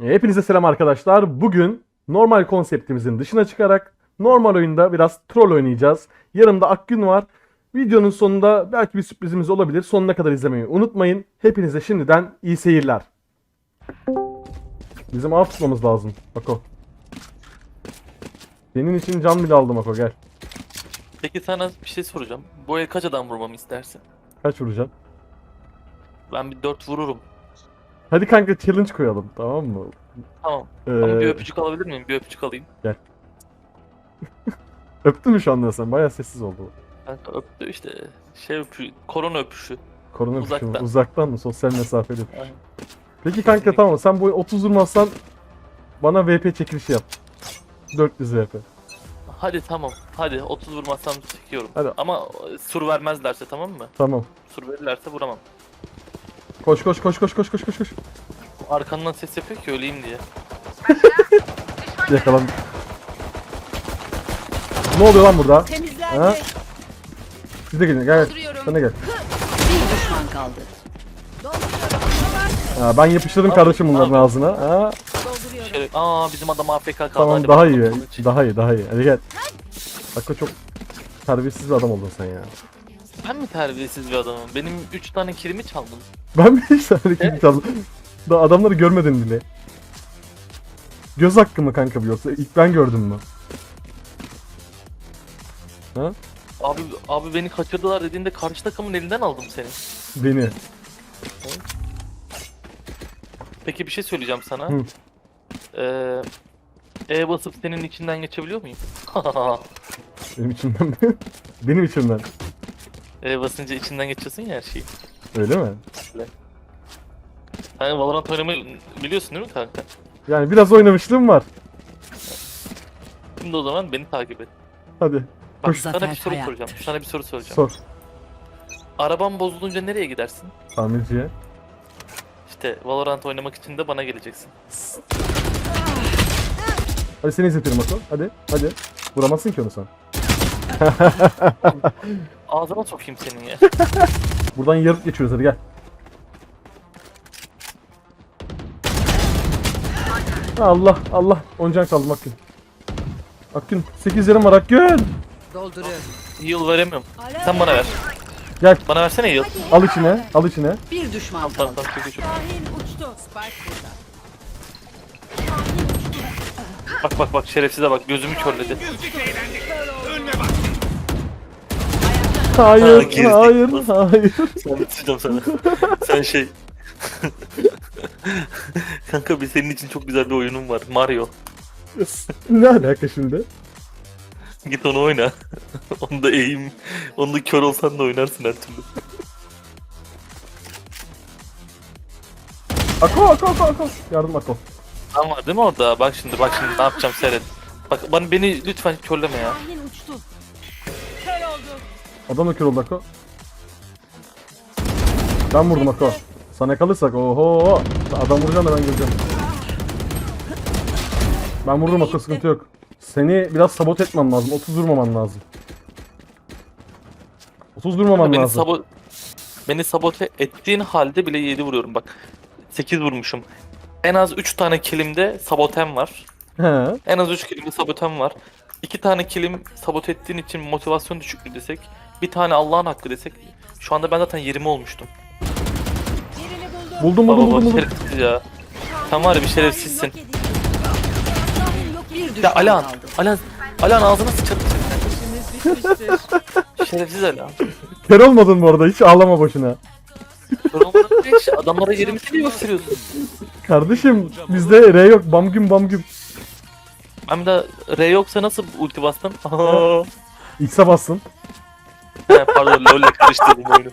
Hepinize selam arkadaşlar. Bugün normal konseptimizin dışına çıkarak normal oyunda biraz troll oynayacağız. Yanımda Akgün var. Videonun sonunda belki bir sürprizimiz olabilir. Sonuna kadar izlemeyi unutmayın. Hepinize şimdiden iyi seyirler. Bizim av tutmamız lazım. Ako. Senin için can bile aldım Ako gel. Peki sana bir şey soracağım. Bu el kaç adam vurmamı istersin? Kaç vuracaksın? Ben bir 4 vururum. Hadi kanka challenge koyalım tamam mı? Tamam. Ee, Ama bir öpücük alabilir miyim? Bir öpücük alayım. öptün mü şu anda sen? Baya sessiz oldu. Kanka öptü işte. Şey öpüşü, korona öpüşü. Korona öpüşü mü? Uzaktan. Uzaktan mı? Sosyal mesafeli. öpüş. Aynen. Peki kanka tamam sen bu 30 vurmazsan bana VP çekilişi yap. 400 VP. Hadi tamam. Hadi 30 vurmazsam çekiyorum. Hadi. Ama sur vermezlerse tamam mı? Tamam. Sur verirlerse vuramam. Koş koş koş koş koş koş koş koş. Arkandan ses yapıyor ki öleyim diye. Yakalan. Ne oluyor lan burada? Ha? Temizlendi. Siz de gelin gel. Dolduruyorum. Sen de gel. Bir düşman kaldı. Ha, ben yapıştırdım kardeşim bunların ağzına. Ha, Dolduruyorum. Şöyle, aa bizim adam AFK kaldı. tamam Hadi daha bakalım iyi. Daha iyi daha iyi. Hadi gel. Hakikaten çok terbiyesiz bir adam oldun sen ya. Ben mi terbiyesiz bir adamım? Benim 3 tane kilimi çaldın. Ben bir hiç tane kim çaldım. Daha adamları görmedin bile. Göz hakkı mı kanka bu yoksa ilk ben gördüm mü? Ha? Abi abi beni kaçırdılar dediğinde karşı takımın elinden aldım seni. Beni. Peki bir şey söyleyeceğim sana. Hı. Ee, E basıp senin içinden geçebiliyor muyum? Benim içimden mi? Benim içimden. E basınca içinden geçiyorsun ya her şeyi. Öyle mi? Sen Valorant oynamayı biliyorsun değil mi kanka? Yani biraz oynamışlığım var. Şimdi o zaman beni takip et. Hadi Bak Koş. sana Zafer bir soru Kaya. soracağım. Sana bir soru soracağım. sor. Araban bozulunca nereye gidersin? Tamirciye. İşte Valorant oynamak için de bana geleceksin. Hadi seni izletirim Ako. Hadi hadi. Vuramazsın ki onu sen. Ağzına sokayım senin ya. Buradan yarıp geçiyoruz hadi gel. Allah Allah. Oncan kaldım Akgün. Akgün 8 yarım var Akgün. Dolduruyorum. Heal veremiyorum. Sen bana ver. Gel Bana versene heal. al içine al içine. Bir düşman Tamam kaldı. tamam çok iyi, çok iyi. Şahin uçtu. Spike burada. Bak bak bak şerefsize bak gözümü körledi. Hayır Ha, girdik. hayır hayır. Sen biteceğim sana. Sen şey. Kanka bir senin için çok güzel bir oyunum var. Mario. ne alaka şimdi? Git onu oyna. onu da eğim. Onu da kör olsan da oynarsın her türlü. Ako Ako Ako Ako. Yardım Ako. Tam var değil mi orada? Bak şimdi bak şimdi ne yapacağım seyret. Bak bana beni lütfen körleme ya. Şahin uçtu. Kör oldu. Adam da kör oldu Ako. Ben vurdum Ako. Sana kalırsak oho. Adam vuracağım da ben geleceğim. Ben vururum Ako sıkıntı yok. Seni biraz sabot etmem lazım. 30 vurmaman lazım. 30 vurmaman beni lazım. sabo beni sabote ettiğin halde bile 7 vuruyorum bak. 8 vurmuşum. En az 3 tane kilimde sabotem var. He. En az 3 kilimde sabotem var. 2 tane kilim sabote ettiğin için motivasyon düşüklüğü desek. Bir tane Allah'ın hakkı desek. Şu anda ben zaten 20 olmuştum. Buldum. Buldum buldum Baba buldum baba buldum. şerefsiz ya. Sen var ya bir şerefsizsin. Ya Alan. Alan, Alan ağzına sıçarım. Şerefsiz Alan. Kör olmadın bu arada hiç ağlama boşuna. Yorumların beş, adamlara yerimizi niye gösteriyorsun? Kardeşim bizde R yok bam güm bam güm. Ben de R yoksa nasıl ulti bastın? Aa. X'e bassın. Pardon LoL'le karıştırdım oyunu.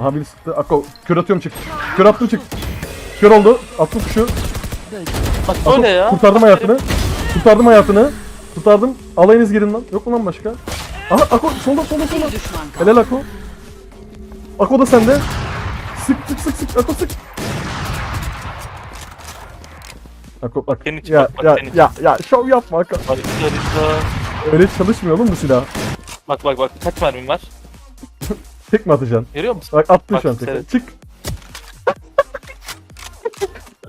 Aha biri sıktı. Ako kör atıyorum çık. Kör attım çık. Kör oldu. Attım şu. Bak Ako, öyle ya. Kurtardım hayatını. Kurtardım hayatını. Kurtardım. Alayınız girin lan. Yok mu lan başka? Aha Ako solda solda solda. Helal Ako. Ako da sende. Sık sık sık sık. Ako sık. Ako bak. İçin Ya bak, bak, ya için. ya ya şov yapma. Harika harika. Öyle çalışmıyor oğlum bu silah. Bak bak bak kaç mermim var? Tek mi atacaksın? Görüyor musun? Bak attın Bak, şu an tekrar. evet. Çık.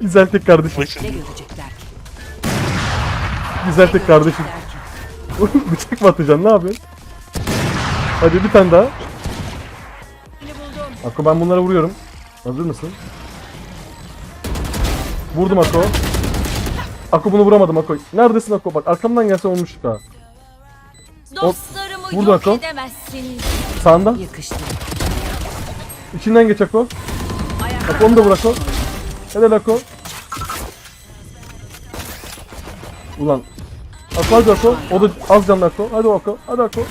Güzel tek kardeşim. Başım. Ne görecekler ki? Güzel tek kardeşim. Görecekler ki? Bıçak mı atacaksın ne yapıyorsun? Hadi bir tane daha. Ako ben bunlara vuruyorum. Hazır mısın? Vurdum Ako. Ako bunu vuramadım Ako. Neredesin Ako? Bak arkamdan gelse olmuştuk ha. Dostlarımı Yok Hakan. edemezsiniz. Sağında. Yakıştı. İçinden geç Ako. Ako onu da vur Ako. Helal Ako. Ulan. Ako hadi Ako. O da az canlı Ako. Hadi Ako. Hadi Ako.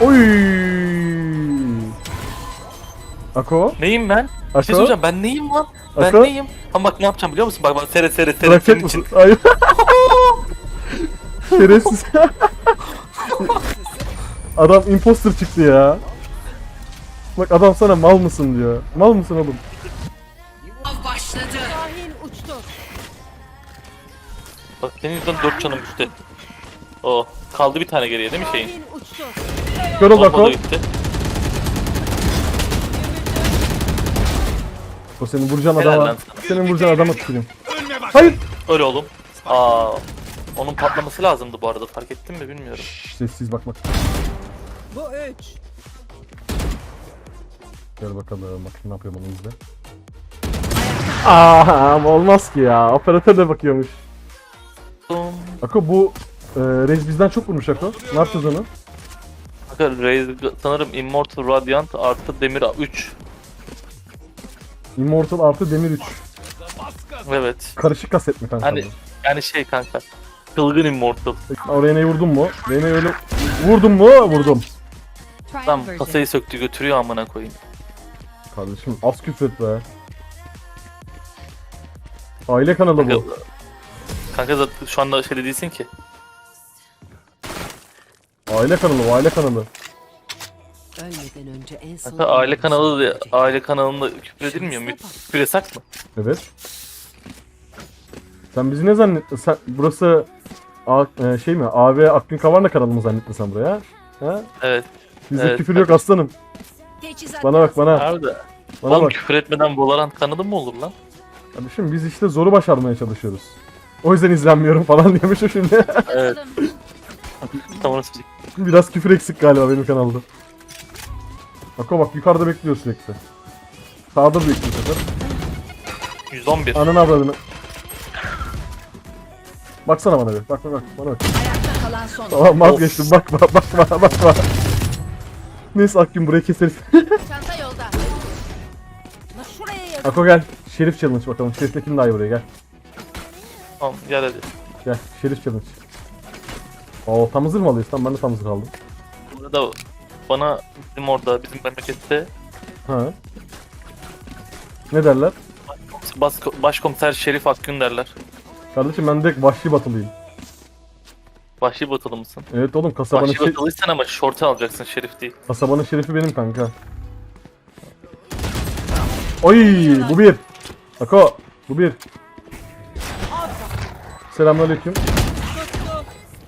Oy. Ako. Neyim ben? Bir Ako. şey soracağım ben neyim lan? Ben Ako. neyim? Ama bak ne yapacağım biliyor musun? Bak bak sere sere sere Bırakacak senin mısın? için. Hayır. Şerefsiz. adam imposter çıktı ya. Bak adam sana mal mısın diyor. Mal mısın oğlum? başladı. Şahin uçtu. Bak senin yüzünden 4 canım gitti. O kaldı bir tane geriye değil mi şeyin? Şahin uçtu. Kör ol Bomba da gitti. O senin vuracağın Helal adama. lan Senin vuracağın adama tüküreyim. Hayır. Öyle oğlum. Aa, onun patlaması lazımdı bu arada fark ettin mi bilmiyorum. Şşş, sessiz bak bak. Bu üç. Gel bakalım bak ne yapıyorum onu izle. Aa olmaz ki ya. Operatör de bakıyormuş. Ako bu e, Reis bizden çok vurmuş Ako. Ne yapacağız onu? Bakın Raze sanırım Immortal Radiant artı Demir 3. Immortal artı Demir 3. Evet. Karışık kaset mi kanka? Hani bu? yani şey kanka. Çılgın Immortal. Oraya neyi vurdun mu? Rene'yi öyle vurdum mu? Vurdum. Tam kasayı söktü götürüyor amına koyayım. Kardeşim az küfret be. Aile kanalı bu. kanka zaten şu anda şey de değilsin ki. Aile kanalı bu, aile kanalı. Ölmeden önce en son. Kanka aile kanalı diye aile kanalında küfür edilmiyor mu? Küfür yasak mı? Evet. Sen bizi ne zannettin? Sen burası A, e, şey mi? AV Akgün Kavarna kanalı mı zannettin sen buraya? Ha? Evet. Bizde Evet, küfür yok aslanım. Bana bak bana. Abi de. Bana Oğlum bak. küfür etmeden Valorant kanalı mı olur lan? Kardeşim biz işte zoru başarmaya çalışıyoruz. O yüzden izlenmiyorum falan diyormuş o şimdi. Evet. Söyleyecektim. Biraz küfür eksik galiba benim kanalda. Ako bak yukarıda bekliyor sürekli. Sağda bekliyor sefer. 111. Ananı avradını. Baksana bana bir. Bak bak bak. Bana bak. Ayakta kalan son. Tamam vazgeçtim. Bakma bakma bakma. Neyse Akgün burayı keseriz. Çanta yolda. La şuraya yaz. Ako gel. Şerif challenge bakalım. Şerif'le kim daha iyi buraya gel. Tamam gel hadi. Gel. Şerif challenge. Oo tam hazır mı alıyoruz? Tamam ben de tam hazır aldım. Burada bana bizim orada bizim memlekette Ha. Ne derler? bas, başkomiser Şerif Akgün derler. Kardeşim ben direkt vahşi batılıyım. Vahşi batılı mısın? Evet oğlum kasabanın, Vahşi şe- batılıysan ama şortu alacaksın Şerif değil. kasabanın şerifi benim kanka. Oy bu bir. Ako bu bir. Selamünaleyküm.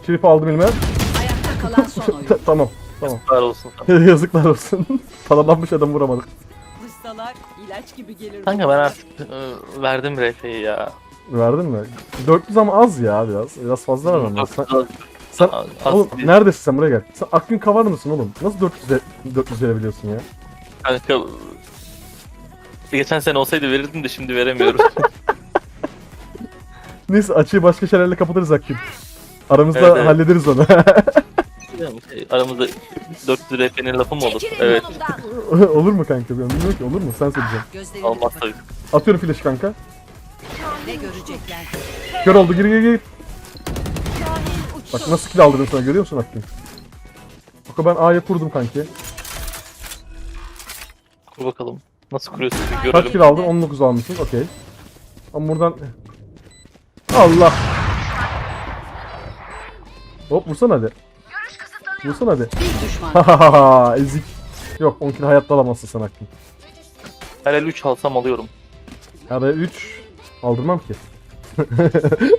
Şerifi aldım elime. Ayakta kalan son oyun. tamam. Tamam. Var olsun. Yazıklar olsun. Paralanmış adam vuramadık. Vursalar ilaç gibi gelir. Kanka ben artık e, verdim RF'yi ya. Verdin mi? 400 ama az ya biraz. Biraz fazla var ama. Sen, Az- sen, az oğlum değil. neredesin sen buraya gel. Sen Akgün kavar mısın oğlum? Nasıl 400 e- 400 verebiliyorsun ya? Kanka geçen sene olsaydı verirdim de şimdi veremiyorum. Neyse açığı başka şeylerle kapatırız Akgün. Aramızda Evet, evet. hallederiz onu. Aramızda 400 RF'nin lafı mı olur? Çekilin Evet. yolumdan. olur mu kanka? Ben bilmiyorum ki olur mu? Sen söyleyeceksin. Gözlerini Olmaz kapat. tabii. Atıyorum flash kanka. Ne görecekler? Kör oldu gir gir gir. Bak nasıl kill aldırdım sana görüyor musun Akgün? Bak ben A'ya kurdum kanki. Kur bakalım. Nasıl kuruyorsun bir Kaç kill görelim. aldın? 19 almışsın. Okey. Ama buradan... Allah! Hop vursana hadi. Vursana hadi. Bir düşman. Hahaha ezik. Yok 10 kill hayatta alamazsın sen. Her el 3 alsam alıyorum. Yani 3 aldırmam ki.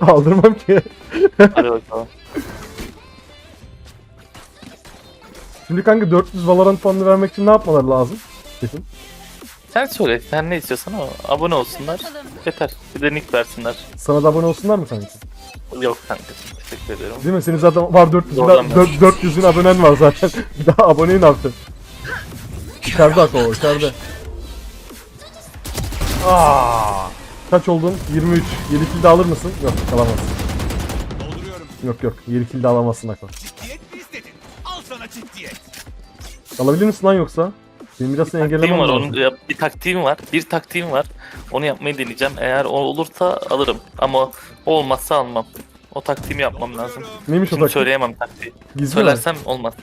aldırmam ki. Hadi bakalım. Şimdi kanka 400 Valorant puanını vermek için ne yapmaları lazım? Kesin. Sen söyle. Sen ne istiyorsan o. Abone olsunlar. Yeter. Bir de nick versinler. Sana da abone olsunlar mı sanki? Yok kanka. Teşekkür ederim. Değil mi? Senin zaten var 400 Zorlan ben. 400 bin abonen var zaten. Bir daha aboneyi ne yapacaksın? İçeride Ako içeride. Aa! Kaç oldun? 23. 7 kill de alır mısın? Yok alamazsın. Yok yok 7 kill de alamazsın Ako. Ciddiyet mi istedin? Al sana ciddiyet. Alabilir misin lan yoksa? Benim biraz seni Taktiğim engellemem var. lazım. Onun, ya, bir taktiğim var. Bir taktiğim var. Onu yapmayı deneyeceğim. Eğer o olursa alırım. Ama olmazsa almam. O taktiğimi yapmam lazım. Neymiş o Şimdi taktik? söyleyemem taktiği. Gizli mi? Söylersem olmaz.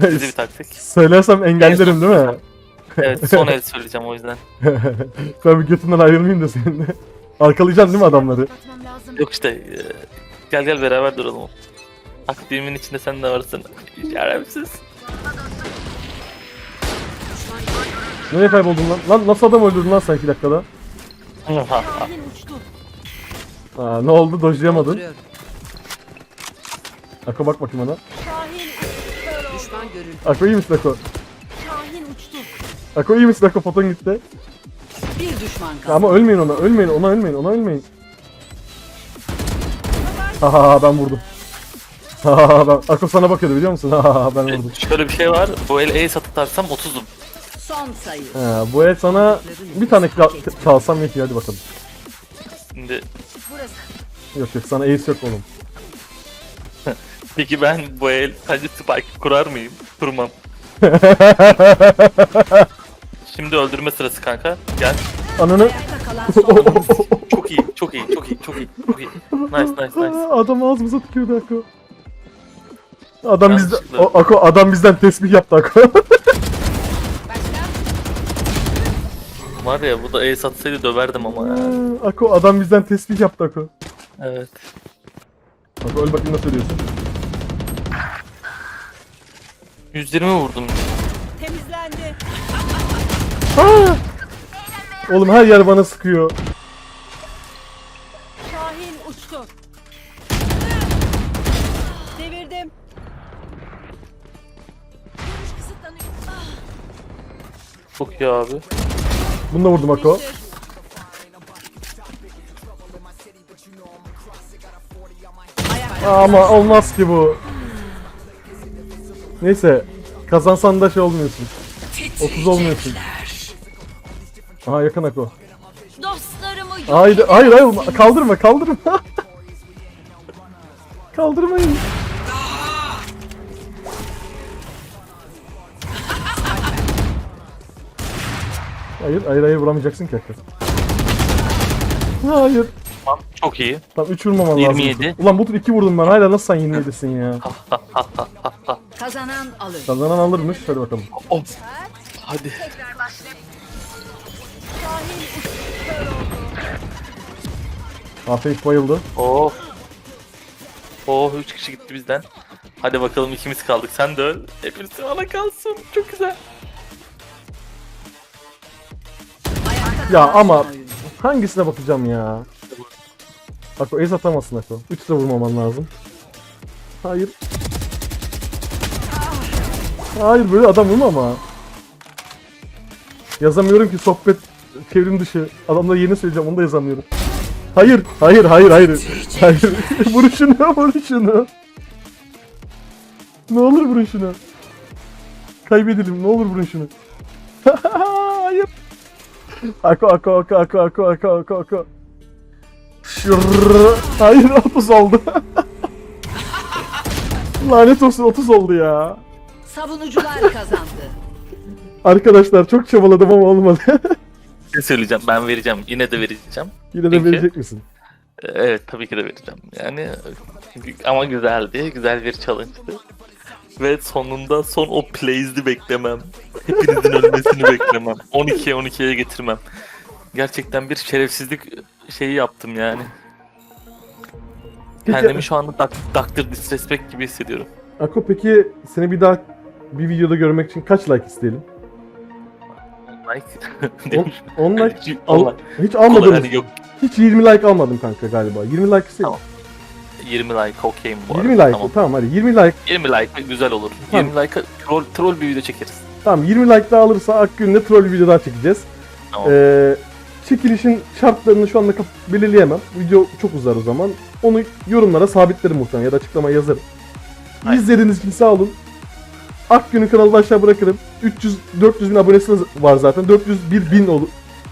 Gizli bir taktik. Söylersem engellerim değil mi? Evet son el söyleyeceğim o yüzden. ben bir götünden ayrılmayayım da seninle. Arkalayacaksın değil mi adamları? Yok işte e, gel gel beraber duralım. Taktiğimin içinde sen de varsın. Şerefsiz. Nereye kayboldun lan? Lan nasıl adam öldürdün lan sen 2 dakikada? Aa, ne oldu? Dojlayamadın. Ako bak bakayım ona. Şahin Düşman görüldü. Ako iyi misin Ako? Ako iyi misin Ako? Foton gitti. Bir düşman kaldı. ama ölmeyin ona, ölmeyin, ona ölmeyin, ona ölmeyin. Haha ben vurdum. Haha ben Ako sana bakıyordu biliyor musun? Haha ben vurdum. Şöyle bir şey var. Bu el Ace atarsam 30'um. Son sayı. Ha, bu el sana bir tane kal- çalsam yetiyor hadi bakalım. Şimdi. Yok yok sana ace yok oğlum. peki ben bu el sadece spike kurar mıyım? Kurmam. Şimdi öldürme sırası kanka. Gel. Ananı... Çok iyi, çok iyi, çok iyi, çok iyi, çok iyi. Nice, nice, nice. Adam ağzımıza tükürdü Ako. Adam bizden, Yanlışlıkla. o, Ako adam bizden tesbih yaptı Ako. Var ya bu da Ace atsaydı döverdim ama ya. Ako adam bizden tesbih yaptı Ako. Evet. Ako öl bakayım nasıl ölüyorsun. 120 vurdum. Oğlum her yer bana sıkıyor. Şahin uçtu. Devirdim. Görüş kısıtlanıyor. Ah, Çok iyi abi. Bunu da vurdum Ako. Ama olmaz ki bu. Neyse. Kazansan da şey olmuyorsun. 30 olmuyorsun. Aha yakın Ako. Dostlarımı yok Hayır hayır hayır kaldırma kaldırma. Kaldırmayın. Hayır hayır hayır vuramayacaksın ki Ako. Hayır. Tamam, çok iyi. Tam 3 vurmaman lazım. 27. Ulan bu tur 2 vurdum ben. Hala nasıl sen 27'sin ya? Kazanan alır. Kazanan alırmış. Hadi bakalım. Oh. Hadi. Afiyet bayıldı. Oh. Oh 3 kişi gitti bizden. Hadi bakalım ikimiz kaldık. Sen de öl. Hepimiz bana kalsın. Çok güzel. Ya ama hangisine bakacağım ya? Ako ace atamazsın Ako. 3 de vurmaman lazım. Hayır. Hayır böyle adam vurma ama. Yazamıyorum ki sohbet çevrim dışı. Adamla yeni söyleyeceğim onu da yazamıyorum. Hayır, hayır, hayır, hayır. Hayır. vur şunu, vur şunu. Ne olur vurun şunu. Kaybedelim, ne olur vurun şunu. hayır. Ako, ako, ako, ako, ako, ako, ako, ako. Şırrrr. Hayır 30 oldu. Lanet olsun 30 oldu ya. Savunucular kazandı. Arkadaşlar çok çabaladım ama olmadı. Ne söyleyeceğim? Ben vereceğim. Yine de vereceğim. Yine de Peki. verecek misin? Evet tabii ki de vereceğim. Yani ama güzeldi. Güzel bir challenge'dı. Ve sonunda son o plays'li beklemem. Hepinizin ölmesini beklemem. 12'ye 12'ye getirmem. Gerçekten bir şerefsizlik şeyi yaptım yani. Peki- Kendimi şu anda Dr. Disrespect gibi hissediyorum. Ako peki seni bir daha bir videoda görmek için kaç like isteyelim? Like. 10 like Hiç- al, hiç almadım. hani yok. Hiç 20 like almadım kanka galiba. 20 like istedim. Tamam. 20 like okeyim bu 20 arada. like Tamam. tamam hadi 20 like 20 like güzel olur. Tamam. 20 like troll, troll bir video çekeriz. tamam 20 like daha alırsa Akgün'le troll bir video daha çekeceğiz. Tamam. Ee, çekilişin şartlarını şu anda belirleyemem. Video çok uzar o zaman. Onu yorumlara sabitlerim muhtemelen ya da açıklamaya yazarım. Aynen. İzlediğiniz için sağ olun. Akgün'ün kanalını aşağı bırakırım. 300 400 bin abonesi var zaten. 401 bin olur.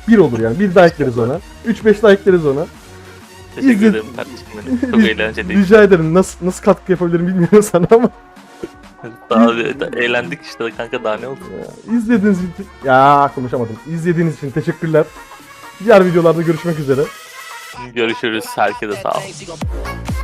Bir olur yani. Bir daha ekleriz ona. 3-5 daha ekleriz ona. Teşekkür ederim kardeşim. Çok Rica- eğlenceli. Rica ederim. Nasıl nasıl katkı yapabilirim bilmiyorum sana ama. Daha da eğlendik işte kanka daha ne oldu? İzlediğiniz için... Ya konuşamadım. İzlediğiniz için teşekkürler. Diğer videolarda görüşmek üzere. Görüşürüz. Herkese sağ olun.